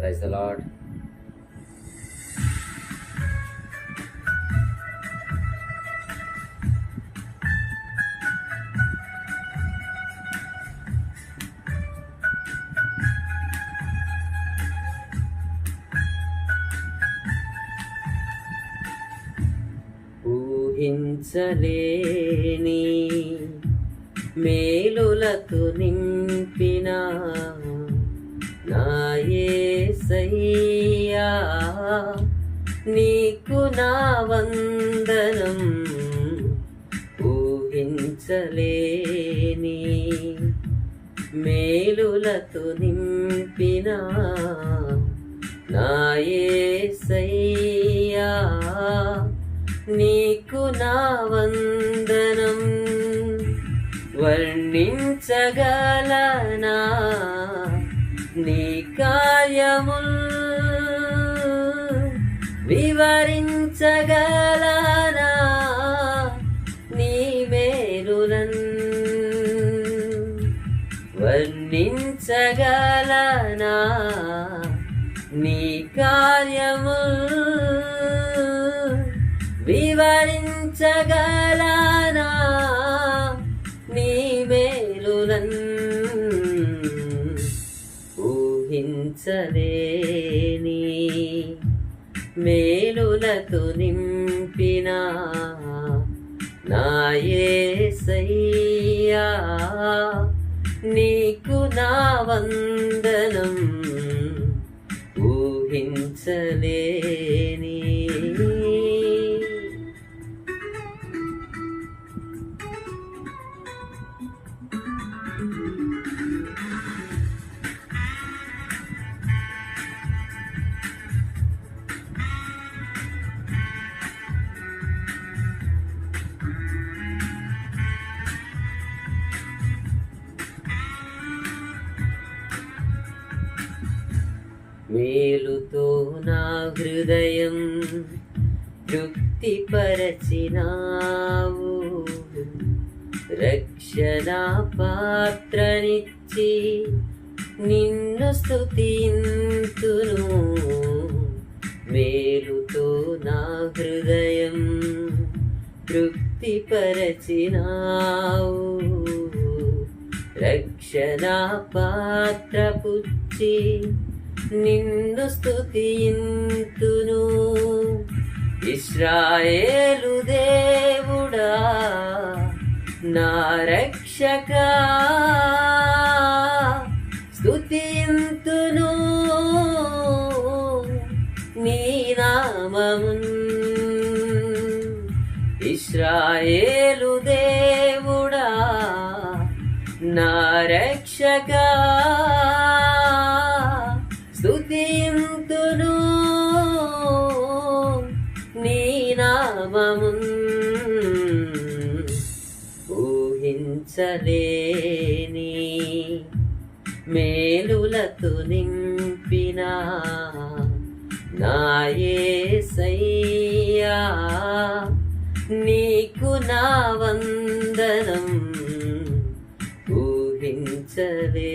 Praise the lord ఊహించలేని మేలులతో నింపినా నాయసయ్యా నీకు నా వందనం ఊహించలేని. మేలులతో నింపిన నాయసయ్యా నీకు నా వందనం వర్ణించగలనా? కార్యముల్ వివరించగలనా నీ మేరురన్ వర్ణించగలనా నీ కార్యముల్ ఊహించలేని మేలులతో నింపిన నాయసయ్యా నీకు నా వందనం ఊహించలే మేలుతో నా హృదయం తృప్తిపరచినావు. రక్షణ పాత్రనిచ్చి నిన్ను స్థుతింతును మేలుతో నా హృదయం తృప్తిపరచినావు. రక్షణ పాత్ర పుచ్చి నిన్ను స్తుతింతును ఇస్రాయేలు దేవుడా నా రక్షక. స్థుతింతును నీ నామమున్. ఇస్రాయేలు దేవుడా నా రక్షగా ఊహించలేని మేలులతో నింపిన. నాయసయ్యా నీకు నా వందనం ఊహించలే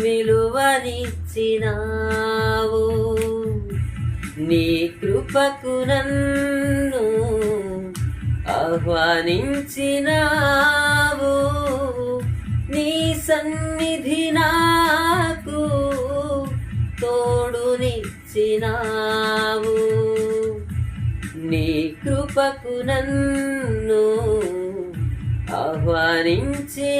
విలువనిచ్చినావు నీ కృపకు నన్ను ఆహ్వానించినావు. నీ సన్నిధి నాకు తోడునిచ్చినావు. నీ కృపకు నన్ను ఆహ్వానించినావు.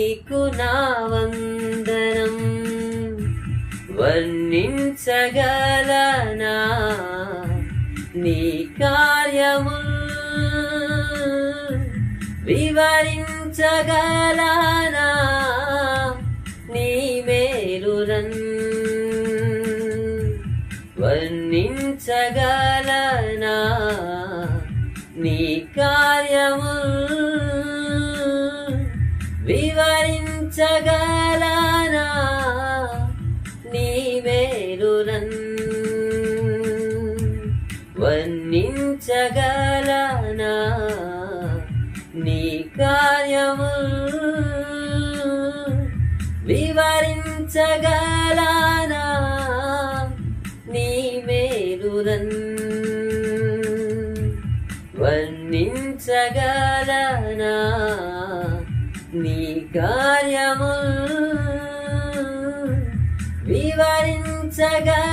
నా వందనం. వర్ణించగలనా నీ కార్యము. వివరించగలనా నీ మేలురన్. వర్ణించగల వివరించగలనా? నీ మేలురన్ వర్ణించగలనా? నీ కార్యముల్ వివరించగల